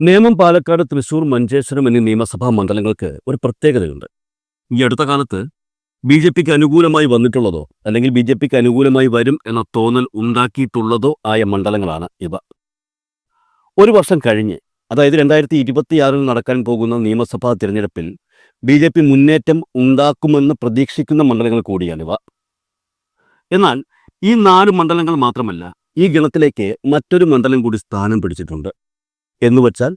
നേമം പാലക്കാട് തൃശൂർ മഞ്ചേശ്വരം എന്നീ നിയമസഭാ മണ്ഡലങ്ങൾക്ക് ഒരു പ്രത്യേകതയുണ്ട്. ഈ അടുത്ത കാലത്ത് ബി ജെ പിക്ക് അനുകൂലമായി വന്നിട്ടുള്ളതോ അല്ലെങ്കിൽ ബി ജെ പിക്ക് അനുകൂലമായി വരും എന്ന തോന്നൽ ഉണ്ടാക്കിയിട്ടുള്ളതോ ആയ മണ്ഡലങ്ങളാണ് ഇവ. ഒരു വർഷം കഴിഞ്ഞ് അതായത് രണ്ടായിരത്തി ഇരുപത്തിയാറിൽ നടക്കാൻ പോകുന്ന നിയമസഭാ തിരഞ്ഞെടുപ്പിൽ ബി ജെ പി മുന്നേറ്റം ഉണ്ടാക്കുമെന്ന് പ്രതീക്ഷിക്കുന്ന മണ്ഡലങ്ങൾ കൂടിയാണിവ. എന്നാൽ ഈ നാല് മണ്ഡലങ്ങൾ മാത്രമല്ല ഈ ഗണത്തിലേക്ക് മറ്റൊരു മണ്ഡലം കൂടി സ്ഥാനം പിടിച്ചിട്ടുണ്ട്. എന്നുവച്ചാൽ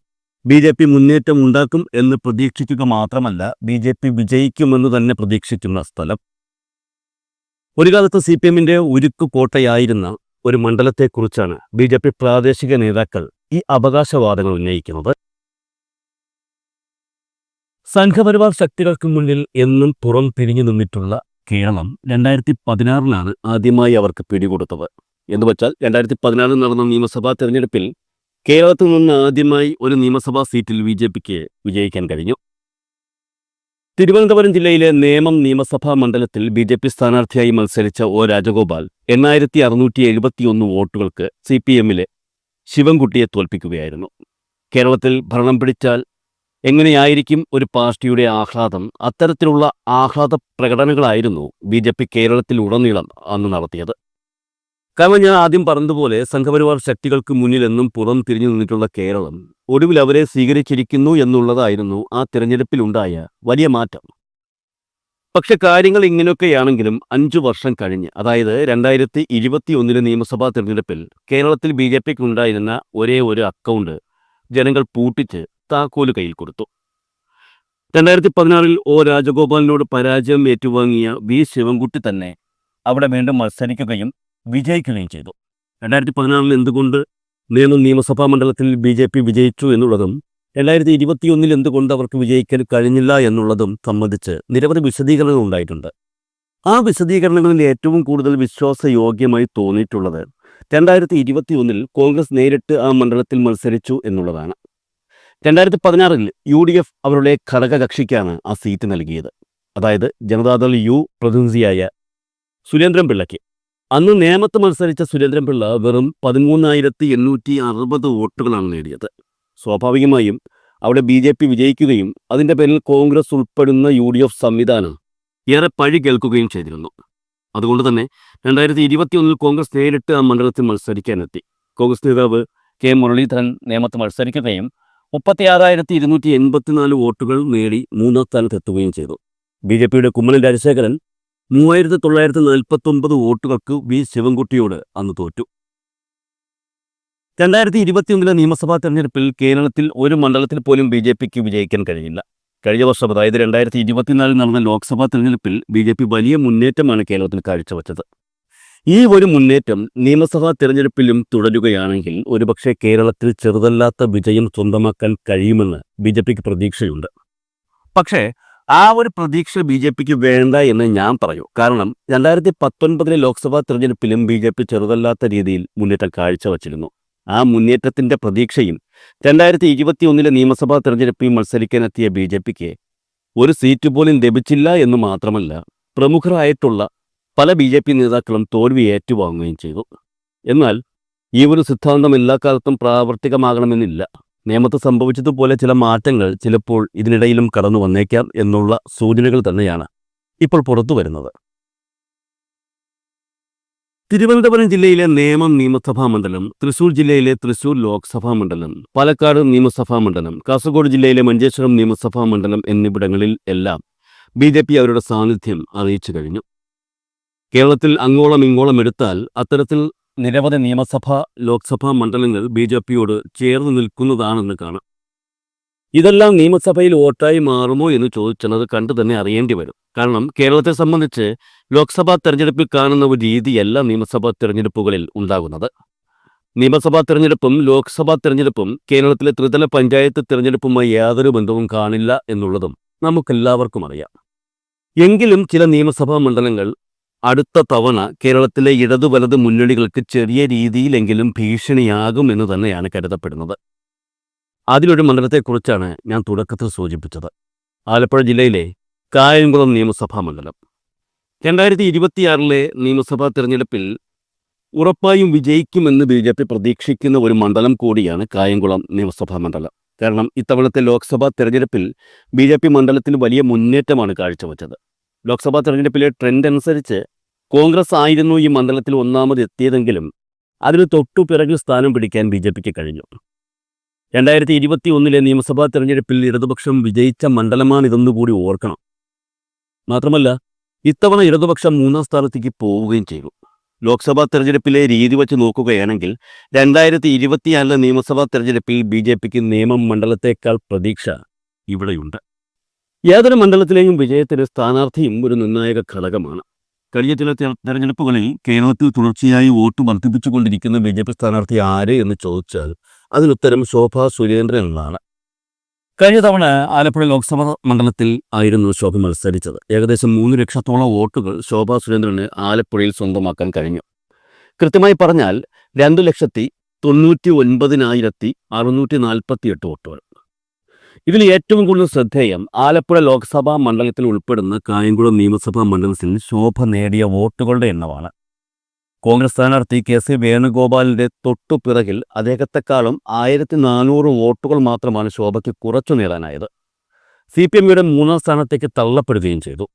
ബി ജെ പി മുന്നേറ്റം ഉണ്ടാക്കും എന്ന് പ്രതീക്ഷിക്കുക മാത്രമല്ല ബി ജെ പി വിജയിക്കുമെന്ന് തന്നെ പ്രതീക്ഷിക്കുന്ന സ്ഥലം. ഒരു കാലത്ത് സി പി എമ്മിന്റെ ഉരുക്കു കോട്ടയായിരുന്ന ഒരു മണ്ഡലത്തെക്കുറിച്ചാണ് ബി ജെ പി പ്രാദേശിക നേതാക്കൾ ഈ അവകാശവാദങ്ങൾ ഉന്നയിക്കുന്നത്. സംഘപരിവാർ ശക്തികൾക്ക് മുന്നിൽ എന്നും പുറം തിരിഞ്ഞു നിന്നിട്ടുള്ള കേരളം രണ്ടായിരത്തി പതിനാറിലാണ് ആദ്യമായി അവർക്ക് പിടികൊടുത്തത്. എന്നുവച്ചാൽ രണ്ടായിരത്തി പതിനാറിൽ നടന്ന നിയമസഭാ തെരഞ്ഞെടുപ്പിൽ കേരളത്തിൽ നിന്ന് ആദ്യമായി ഒരു നിയമസഭാ സീറ്റിൽ ബി ജെ പിക്ക് വിജയിക്കാൻ കഴിഞ്ഞു. തിരുവനന്തപുരം ജില്ലയിലെ നേമം നിയമസഭാ മണ്ഡലത്തിൽ ബി ജെ പി സ്ഥാനാർത്ഥിയായി മത്സരിച്ച ഒ രാജഗോപാൽ എണ്ണായിരത്തി അറുന്നൂറ്റി എഴുപത്തിയൊന്ന് വോട്ടുകൾക്ക് സി പി എമ്മിലെ ശിവൻകുട്ടിയെ തോൽപ്പിക്കുകയായിരുന്നു. കേരളത്തിൽ ഭരണം പിടിച്ചാൽ എങ്ങനെയായിരിക്കും ഒരു പാർട്ടിയുടെ ആഹ്ലാദം? അത്തരത്തിലുള്ള ആഹ്ലാദ പ്രകടനങ്ങളായിരുന്നു ബി ജെ പി കേരളത്തിലുടനീളം അന്ന് നടത്തിയത്. കാരണം ഞാൻ ആദ്യം പറഞ്ഞതുപോലെ സംഘപരിവാർ ശക്തികൾക്ക് മുന്നിലെന്നും പുറം തിരിഞ്ഞു നിന്നിട്ടുള്ള കേരളം ഒടുവിൽ അവരെ സ്വീകരിച്ചിരിക്കുന്നു എന്നുള്ളതായിരുന്നു ആ തിരഞ്ഞെടുപ്പിലുണ്ടായ വലിയ മാറ്റം. പക്ഷെ കാര്യങ്ങൾ ഇങ്ങനെയൊക്കെയാണെങ്കിലും അഞ്ചു വർഷം കഴിഞ്ഞ് അതായത് രണ്ടായിരത്തി ഇരുപത്തി ഒന്നിലെ നിയമസഭാ തിരഞ്ഞെടുപ്പിൽ കേരളത്തിൽ ബി ജെ പിക്ക് ഉണ്ടായിരുന്ന ഒരേ ഒരു അക്കൗണ്ട് ജനങ്ങൾ പൂട്ടിച്ച് താക്കോൽ കയ്യിൽ കൊടുത്തു. രണ്ടായിരത്തി പതിനാറിൽ ഒ രാജഗോപാലിനോട് പരാജയം ഏറ്റുവാങ്ങിയ വി ശിവൻകുട്ടി തന്നെ അവിടെ വീണ്ടും മത്സരിക്കുകയും വിജയിക്കുകയും ചെയ്തു. രണ്ടായിരത്തി പതിനാറിൽ എന്തുകൊണ്ട് നേമം നിയമസഭാ മണ്ഡലത്തിൽ ബി ജെ പി വിജയിച്ചു എന്നുള്ളതും രണ്ടായിരത്തി ഇരുപത്തിയൊന്നിൽ എന്തുകൊണ്ട് അവർക്ക് വിജയിക്കാൻ കഴിഞ്ഞില്ല എന്നുള്ളതും സംബന്ധിച്ച് നിരവധി വിശദീകരണങ്ങൾ ഉണ്ടായിട്ടുണ്ട്. ആ വിശദീകരണങ്ങളിൽ ഏറ്റവും കൂടുതൽ വിശ്വാസയോഗ്യമായി തോന്നിയിട്ടുള്ളത് രണ്ടായിരത്തി ഇരുപത്തിയൊന്നിൽ കോൺഗ്രസ് നേരിട്ട് ആ മണ്ഡലത്തിൽ മത്സരിച്ചു എന്നുള്ളതാണ്. രണ്ടായിരത്തി പതിനാറിൽ യു ഡി എഫ് അവരുടെ ഘടകകക്ഷിക്കാണ് ആ സീറ്റ് നൽകിയത്. അതായത് ജനതാദൾ യു പ്രതിനിധിയായ സുരേന്ദ്രൻ പിള്ളയ്ക്ക് അന്ന് നേമത്ത് മത്സരിച്ച സുരേന്ദ്രൻപിള്ള വെറും പതിമൂന്നായിരത്തി എണ്ണൂറ്റി അറുപത് വോട്ടുകളാണ് നേടിയത്. സ്വാഭാവികമായും അവിടെ ബി ജെ പി വിജയിക്കുകയും അതിന്റെ പേരിൽ കോൺഗ്രസ് ഉൾപ്പെടുന്ന യു ഡി എഫ് സംവിധാനം ഏറെ പഴി കേൾക്കുകയും ചെയ്തിരുന്നു. അതുകൊണ്ട് തന്നെ രണ്ടായിരത്തി ഇരുപത്തിയൊന്നിൽ കോൺഗ്രസ് നേരിട്ട് ആ മണ്ഡലത്തിൽ മത്സരിക്കാനെത്തി. കോൺഗ്രസ് നേതാവ് കെ മുരളീധരൻ നേമത്ത് മത്സരിക്കുകയും മുപ്പത്തിയാറായിരത്തി ഇരുന്നൂറ്റി എൺപത്തിനാല് വോട്ടുകൾ നേടി മൂന്നാം സ്ഥാനത്തെത്തുകയും ചെയ്തു. ബി ജെ പിയുടെ കുമ്മനം രാജശേഖരൻ മൂവായിരത്തി തൊള്ളായിരത്തി നാൽപ്പത്തി ഒമ്പത് വോട്ടുകൾക്ക് വി ശിവൻകുട്ടിയോട് അന്ന് തോറ്റു. രണ്ടായിരത്തി ഇരുപത്തിയൊന്നിലെ നിയമസഭാ തെരഞ്ഞെടുപ്പിൽ കേരളത്തിൽ ഒരു മണ്ഡലത്തിൽ പോലും ബി ജെ പിക്ക് വിജയിക്കാൻ കഴിയില്ല കഴിഞ്ഞ വർഷം അതായത് രണ്ടായിരത്തി ഇരുപത്തിനാലിൽ നടന്ന ലോക്സഭാ തെരഞ്ഞെടുപ്പിൽ ബി ജെ പി വലിയ മുന്നേറ്റമാണ് കേരളത്തിൽ കാഴ്ചവെച്ചത്. ഈ ഒരു മുന്നേറ്റം നിയമസഭാ തെരഞ്ഞെടുപ്പിലും തുടരുകയാണെങ്കിൽ ഒരുപക്ഷെ കേരളത്തിൽ ചെറുതല്ലാത്ത വിജയം സ്വന്തമാക്കാൻ കഴിയുമെന്ന് ബി ജെ പിക്ക് പ്രതീക്ഷയുണ്ട്. പക്ഷേ ആ ഒരു പ്രതീക്ഷ ബി ജെ പിക്ക് വേണ്ട എന്ന് ഞാൻ പറയൂ. കാരണം രണ്ടായിരത്തി പത്തൊൻപതിലെ ലോക്സഭാ തെരഞ്ഞെടുപ്പിലും ബി ജെ പി ചെറുതല്ലാത്ത രീതിയിൽ മുന്നേറ്റം കാഴ്ചവച്ചിരുന്നു. ആ മുന്നേറ്റത്തിന്റെ പ്രതീക്ഷയും രണ്ടായിരത്തി ഇരുപത്തി ഒന്നിലെ നിയമസഭാ തെരഞ്ഞെടുപ്പിൽ മത്സരിക്കാനെത്തിയ ബി ജെ പിക്ക് ഒരു സീറ്റ് പോലും ലഭിച്ചില്ല എന്ന് മാത്രമല്ല പ്രമുഖരായിട്ടുള്ള പല ബി ജെ പി നേതാക്കളും തോൽവി ഏറ്റുവാങ്ങുകയും ചെയ്തു. എന്നാൽ ഈ ഒരു സിദ്ധാന്തം എല്ലാ കാലത്തും പ്രാവർത്തികമാകണമെന്നില്ല. നിയമത്ത് സംഭവിച്ചതുപോലെ ചില മാറ്റങ്ങൾ ചിലപ്പോൾ ഇതിനിടയിലും കടന്നു വന്നേക്കാം എന്നുള്ള സൂചനകൾ തന്നെയാണ് ഇപ്പോൾ പുറത്തു വരുന്നത്. തിരുവനന്തപുരം ജില്ലയിലെ നേമം നിയമസഭാ മണ്ഡലം തൃശൂർ ജില്ലയിലെ തൃശൂർ ലോക്സഭാ മണ്ഡലം പാലക്കാട് നിയമസഭാ മണ്ഡലം കാസർഗോഡ് ജില്ലയിലെ മഞ്ചേശ്വരം നിയമസഭാ മണ്ഡലം എന്നിവിടങ്ങളിൽ എല്ലാം ബി ജെ പി അവരുടെ സാന്നിധ്യം അറിയിച്ചു കഴിഞ്ഞു. കേരളത്തിൽ അങ്ങോളം ഇങ്ങോളം എടുത്താൽ അത്തരത്തിൽ നിരവധി നിയമസഭാ ലോക്സഭാ മണ്ഡലങ്ങൾ ബി ജെ പിയോട് ചേർന്ന് നിൽക്കുന്നതാണെന്ന് കാണാം. ഇതെല്ലാം നിയമസഭയിൽ വോട്ടായി മാറുമോ എന്ന് ചോദിച്ചാൽ അത് കണ്ടു തന്നെ അറിയേണ്ടി വരും. കാരണം കേരളത്തെ സംബന്ധിച്ച് ലോക്സഭാ തെരഞ്ഞെടുപ്പിൽ കാണുന്ന ഒരു രീതിയല്ല നിയമസഭാ തെരഞ്ഞെടുപ്പുകളിൽ ഉണ്ടാകുന്നത്. നിയമസഭാ തെരഞ്ഞെടുപ്പും ലോക്സഭാ തെരഞ്ഞെടുപ്പും കേരളത്തിലെ ത്രിതല പഞ്ചായത്ത് തെരഞ്ഞെടുപ്പുമായി യാതൊരു ബന്ധവും കാണില്ല എന്നുള്ളതും നമുക്കെല്ലാവർക്കും അറിയാം. എങ്കിലും ചില നിയമസഭാ മണ്ഡലങ്ങൾ അടുത്ത തവണ കേരളത്തിലെ ഇടതു വലത് മുന്നണികൾക്ക് ചെറിയ രീതിയിലെങ്കിലും ഭീഷണിയാകും എന്ന് തന്നെയാണ് കരുതപ്പെടുന്നത്. അതിലൊരു മണ്ഡലത്തെക്കുറിച്ചാണ് ഞാൻ തുടക്കത്തിൽ സൂചിപ്പിച്ചത്. ആലപ്പുഴ ജില്ലയിലെ കായംകുളം നിയമസഭാ മണ്ഡലം. രണ്ടായിരത്തി ഇരുപത്തിയാറിലെ നിയമസഭാ തിരഞ്ഞെടുപ്പിൽ ഉറപ്പായും വിജയിക്കുമെന്ന് ബി ജെ പി പ്രതീക്ഷിക്കുന്ന ഒരു മണ്ഡലം കൂടിയാണ് കായംകുളം നിയമസഭാ മണ്ഡലം. കാരണം ഇത്തവണത്തെ ലോക്സഭാ തിരഞ്ഞെടുപ്പിൽ ബി ജെ പി മണ്ഡലത്തിൽ വലിയ മുന്നേറ്റമാണ് കാഴ്ചവെച്ചത്. ലോക്സഭാ തിരഞ്ഞെടുപ്പിലെ ട്രെൻഡ് അനുസരിച്ച് കോൺഗ്രസ് ആയിരുന്നു ഈ മണ്ഡലത്തിൽ ഒന്നാമത് എത്തിയതെങ്കിലും അതിന് തൊട്ടു പിറകിൽ സ്ഥാനം പിടിക്കാൻ ബി ജെ പിക്ക് കഴിഞ്ഞു. രണ്ടായിരത്തി ഇരുപത്തി ഒന്നിലെ നിയമസഭാ തെരഞ്ഞെടുപ്പിൽ ഇടതുപക്ഷം വിജയിച്ച മണ്ഡലമാണിതെന്ന് കൂടി ഓർക്കണം. മാത്രമല്ല ഇത്തവണ ഇടതുപക്ഷം മൂന്നാം സ്ഥാനത്തേക്ക് പോവുകയും ചെയ്തു. ലോക്സഭാ തെരഞ്ഞെടുപ്പിലെ രീതി വച്ച് നോക്കുകയാണെങ്കിൽ രണ്ടായിരത്തി ഇരുപത്തിനാലിലെ നിയമസഭാ തെരഞ്ഞെടുപ്പിൽ ബി ജെ പിക്ക് നിയമം മണ്ഡലത്തേക്കാൾ പ്രതീക്ഷ ഇവിടെയുണ്ട്. ഏതൊരു മണ്ഡലത്തിലെയും വിജയത്തിന് സ്ഥാനാർത്ഥിയും ഒരു നിർണായക ഘടകമാണ്. കഴിഞ്ഞ ചില തെരഞ്ഞെടുപ്പുകളിൽ കേരളത്തിൽ തുടർച്ചയായി വോട്ട് വർദ്ധിപ്പിച്ചുകൊണ്ടിരിക്കുന്ന ബി ജെ പി സ്ഥാനാർത്ഥി ആര് എന്ന് ചോദിച്ചാൽ അതിനുത്തരം ശോഭ സുരേന്ദ്രൻ എന്നാണ് കഴിഞ്ഞ തവണ ആലപ്പുഴ ലോക്സഭാ മണ്ഡലത്തിൽ ആയിരുന്നു ശോഭ മത്സരിച്ചത്. ഏകദേശം മൂന്ന് ലക്ഷത്തോളം വോട്ടുകൾ ശോഭ സുരേന്ദ്രന് ആലപ്പുഴയിൽ സ്വന്തമാക്കാൻ കഴിഞ്ഞു. കൃത്യമായി പറഞ്ഞാൽ രണ്ടു ലക്ഷത്തി തൊണ്ണൂറ്റി ഒൻപതിനായിരത്തി അറുന്നൂറ്റി നാൽപ്പത്തി എട്ട് വോട്ടുകൾ. ഇതിൽ ഏറ്റവും കൂടുതൽ ശ്രദ്ധേയം ആലപ്പുഴ ലോക്സഭാ മണ്ഡലത്തിൽ ഉൾപ്പെടുന്ന കായംകുളം നിയമസഭാ മണ്ഡലത്തിൽ ശോഭ നേടിയ വോട്ടുകളുടെ എണ്ണമാണ്. കോൺഗ്രസ് സ്ഥാനാർത്ഥി കെ സി വേണുഗോപാലിന്റെ തൊട്ടു പിറകിൽ അദ്ദേഹത്തെക്കാളും ആയിരത്തി നാനൂറ് വോട്ടുകൾ മാത്രമാണ് ശോഭയ്ക്ക് കുറച്ചു നേടാനായത്. സി പി എമ്മിയുടെ മൂന്നാം സ്ഥാനത്തേക്ക് തള്ളപ്പെടുകയും ചെയ്തു.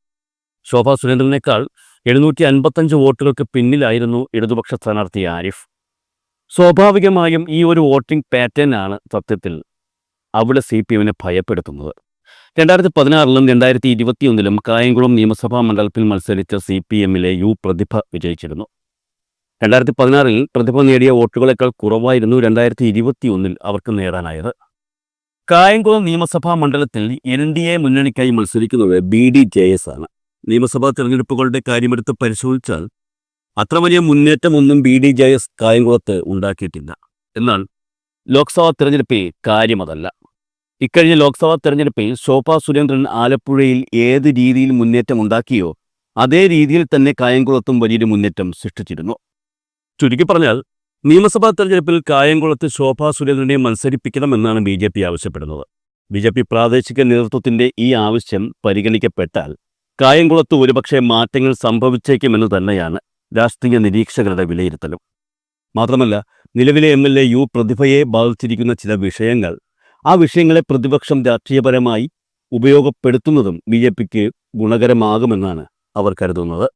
ശോഭ സുരേന്ദ്രനേക്കാൾ എഴുന്നൂറ്റി അൻപത്തഞ്ച് വോട്ടുകൾക്ക് പിന്നിലായിരുന്നു ഇടതുപക്ഷ സ്ഥാനാർത്ഥി ആരിഫ്. സ്വാഭാവികമായും ഈ ഒരു വോട്ടിംഗ് പാറ്റേൺ ആണ് സത്യത്തിൽ അവിടെ സി പി എമ്മിനെ ഭയപ്പെടുത്തുന്നത്. രണ്ടായിരത്തി പതിനാറിലും രണ്ടായിരത്തി ഇരുപത്തിയൊന്നിലും കായംകുളം നിയമസഭാ മണ്ഡലത്തിൽ മത്സരിച്ച സി പി എമ്മിലെ യു പ്രതിഭ വിജയിച്ചിരുന്നു. രണ്ടായിരത്തി പതിനാറിൽ പ്രതിഭ നേടിയ വോട്ടുകളേക്കാൾ കുറവായിരുന്നു രണ്ടായിരത്തി ഇരുപത്തിയൊന്നിൽ അവർക്ക് നേടാനായത്. കായംകുളം നിയമസഭാ മണ്ഡലത്തിൽ എൻ ഡി എ മുന്നണിക്കായി മത്സരിക്കുന്നത് ബി ഡി ജെ എസ് ആണ്. നിയമസഭാ തെരഞ്ഞെടുപ്പുകളുടെ കാര്യമെടുത്ത് പരിശോധിച്ചാൽ അത്ര വലിയ മുന്നേറ്റമൊന്നും ബി ഡി ജെ എസ് കായംകുളത്ത് ഉണ്ടാക്കിയിട്ടില്ല. എന്നാൽ ലോക്സഭാ തെരഞ്ഞെടുപ്പിൽ കാര്യമതല്ല. ഇക്കഴിഞ്ഞ ലോക്സഭാ തെരഞ്ഞെടുപ്പിൽ ശോഭാ സുരേന്ദ്രൻ ആലപ്പുഴയിൽ ഏത് രീതിയിൽ മുന്നേറ്റം ഉണ്ടാക്കിയോ അതേ രീതിയിൽ തന്നെ കായംകുളത്തും വലിയൊരു മുന്നേറ്റം സൃഷ്ടിച്ചിരുന്നു. ചുരുക്കി പറഞ്ഞാൽ നിയമസഭാ തെരഞ്ഞെടുപ്പിൽ കായംകുളത്ത് ശോഭാ സുരേന്ദ്രനെ മത്സരിപ്പിക്കണമെന്നാണ് ബി ജെ പി ആവശ്യപ്പെടുന്നത്. ബി ജെ പി പ്രാദേശിക നേതൃത്വത്തിന്റെ ഈ ആവശ്യം പരിഗണിക്കപ്പെട്ടാൽ കായംകുളത്ത് ഒരുപക്ഷെ മാറ്റങ്ങൾ സംഭവിച്ചേക്കുമെന്ന് തന്നെയാണ് രാഷ്ട്രീയ നിരീക്ഷകരുടെ വിലയിരുത്തലും. മാത്രമല്ല നിലവിലെ എം എൽ എ യു പ്രതിഭയെ ബാധിച്ചിരിക്കുന്ന ചില വിഷയങ്ങൾ ആ വിഷയങ്ങളെ പ്രതിപക്ഷം രാഷ്ട്രീയപരമായി ഉപയോഗപ്പെടുത്തുന്നതും ബി ജെ പിക്ക് ഗുണകരമാകുമെന്നാണ് അവർ കരുതുന്നത്.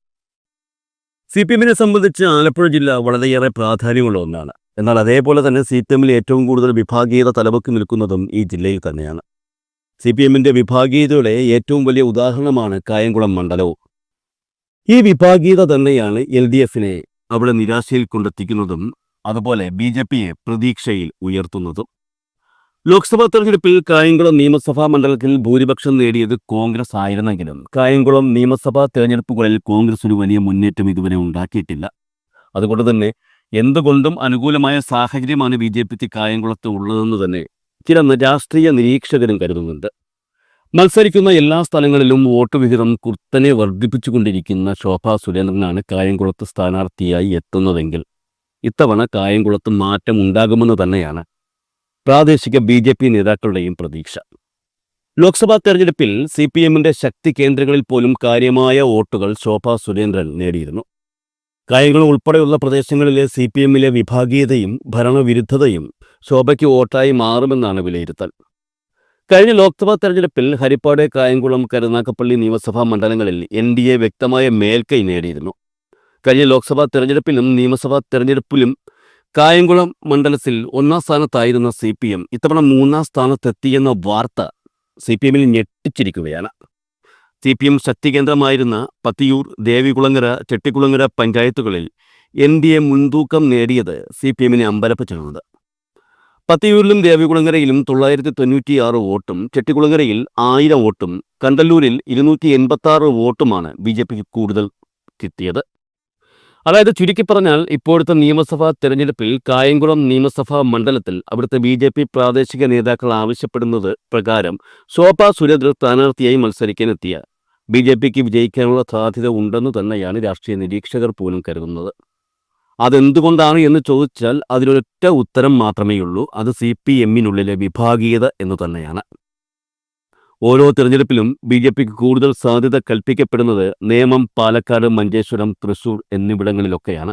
സി പി എമ്മിനെ സംബന്ധിച്ച് ആലപ്പുഴ ജില്ല വളരെയേറെ പ്രാധാന്യമുള്ള ഒന്നാണ്. എന്നാൽ അതേപോലെ തന്നെ സി പി എമ്മിൽ ഏറ്റവും കൂടുതൽ വിഭാഗീയത തലവെക്ക് നിൽക്കുന്നതും ഈ ജില്ലയിൽ തന്നെയാണ്. സി പി എമ്മിന്റെ വിഭാഗീയതയുടെ ഏറ്റവും വലിയ ഉദാഹരണമാണ് കായംകുളം മണ്ഡലവും. ഈ വിഭാഗീയത തന്നെയാണ് എൽ ഡി എഫിനെ അവിടെ നിരാശയിൽ കൊണ്ടെത്തിക്കുന്നതും അതുപോലെ ബി ജെ പിയെ പ്രതീക്ഷയിൽ ഉയർത്തുന്നതും. ലോക്സഭാ തെരഞ്ഞെടുപ്പിൽ കായംകുളം നിയമസഭാ മണ്ഡലത്തിൽ ഭൂരിപക്ഷം നേടിയത് കോൺഗ്രസ് ആയിരുന്നെങ്കിലും കായംകുളം നിയമസഭാ തെരഞ്ഞെടുപ്പുകളിൽ കോൺഗ്രസ് ഒരു വലിയ മുന്നേറ്റം ഇതുവരെ ഉണ്ടാക്കിയിട്ടില്ല. അതുകൊണ്ട് തന്നെ എന്തുകൊണ്ടും അനുകൂലമായ സാഹചര്യമാണ് ബി ജെ പിക്ക് കായംകുളത്ത് ഉള്ളതെന്ന് തന്നെ ചില രാഷ്ട്രീയ നിരീക്ഷകരും കരുതുന്നുണ്ട്. മത്സരിക്കുന്ന എല്ലാ സ്ഥലങ്ങളിലും വോട്ട് വിഹിതം കുർത്തനെ വർദ്ധിപ്പിച്ചുകൊണ്ടിരിക്കുന്ന ശോഭാ സുരേന്ദ്രനാണ് കായംകുളത്ത് സ്ഥാനാർത്ഥിയായി എത്തുന്നതെങ്കിൽ ഇത്തവണ കായംകുളത്ത് മാറ്റം ഉണ്ടാകുമെന്ന് തന്നെയാണ് പ്രാദേശിക ബി ജെ പി നേതാക്കളുടെയും പ്രതീക്ഷ. ലോക്സഭാ തെരഞ്ഞെടുപ്പിൽ സി പി എമ്മിന്റെ ശക്തി കേന്ദ്രങ്ങളിൽ പോലും കാര്യമായ വോട്ടുകൾ ശോഭാ സുരേന്ദ്രൻ നേടിയിരുന്നു. കായംകുളം ഉൾപ്പെടെയുള്ള പ്രദേശങ്ങളിലെ സി പി എമ്മിലെ വിഭാഗീയതയും ഭരണവിരുദ്ധതയും ശോഭയ്ക്ക് വോട്ടായി മാറുമെന്നാണ് വിലയിരുത്തൽ. കഴിഞ്ഞ ലോക്സഭാ തെരഞ്ഞെടുപ്പിൽ ഹരിപ്പാട് കായംകുളം കരുനാക്കപ്പള്ളി നിയമസഭാ മണ്ഡലങ്ങളിൽ എൻ ഡി എ വ്യക്തമായ മേൽക്കൈ നേടിയിരുന്നു. കഴിഞ്ഞ ലോക്സഭാ തെരഞ്ഞെടുപ്പിലും നിയമസഭാ തെരഞ്ഞെടുപ്പിലും കായംകുളം മണ്ഡലത്തിൽ ഒന്നാം സ്ഥാനത്തായിരുന്ന സി പി എം ഇത്തവണ മൂന്നാം സ്ഥാനത്തെത്തിയെന്ന വാർത്ത സി പി എമ്മിൽ ഞെട്ടിച്ചിരിക്കുകയാണ്. സി പി എം ശക്തി കേന്ദ്രമായിരുന്ന പത്തിയൂർ ദേവികുളങ്ങര ചെട്ടിക്കുളങ്ങര പഞ്ചായത്തുകളിൽ എൻ ഡി എ മുൻതൂക്കം നേടിയത് സി പി എമ്മിനെ അമ്പലപ്പിച്ചിരുന്നത് പത്തിയൂരിലും ദേവികുളങ്ങരയിലും തൊള്ളായിരത്തി തൊണ്ണൂറ്റിയാറ് വോട്ടും ചെട്ടിക്കുളങ്ങരയിൽ ആയിരം വോട്ടും കണ്ടല്ലൂരിൽ ഇരുന്നൂറ്റി എൺപത്തി വോട്ടുമാണ് ബി ജെ പിക്ക് കൂടുതൽ കിട്ടിയത്. അതായത് ചുരുക്കി പറഞ്ഞാൽ ഇപ്പോഴത്തെ നിയമസഭാ തെരഞ്ഞെടുപ്പിൽ കായംകുളം നിയമസഭാ മണ്ഡലത്തിൽ അവിടുത്തെ ബി ജെ പി പ്രാദേശിക നേതാക്കൾ ആവശ്യപ്പെടുന്നത് പ്രകാരം ശോഭ സുരേന്ദ്രൻ സ്ഥാനാർത്ഥിയായി മത്സരിക്കാനെത്തിയ ബി ജെ പിക്ക് വിജയിക്കാനുള്ള സാധ്യത ഉണ്ടെന്ന് തന്നെയാണ് രാഷ്ട്രീയ നിരീക്ഷകർ പോലും കരുതുന്നത്. അതെന്തുകൊണ്ടാണ് എന്ന് ചോദിച്ചാൽ അതിലൊരൊറ്റ ഉത്തരം മാത്രമേയുള്ളൂ. അത് സി പി എമ്മിനുള്ളിലെ വിഭാഗീയത എന്ന് തന്നെയാണ്. ഓരോ തിരഞ്ഞെടുപ്പിലും ബി ജെ പിക്ക് കൂടുതൽ സാധ്യത കൽപ്പിക്കപ്പെടുന്നത് നേമം പാലക്കാട് മഞ്ചേശ്വരം തൃശൂർ എന്നിവിടങ്ങളിലൊക്കെയാണ്.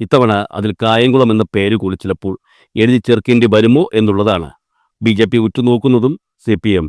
ഇത്തവണ അതിൽ കായംകുളം എന്ന പേര് കൂടി ചിലപ്പോൾ എഴുതി ചേർക്കേണ്ടി വരുമോ എന്നുള്ളതാണ് ബി ജെ പി ഉറ്റുനോക്കുന്നതും സി പി എം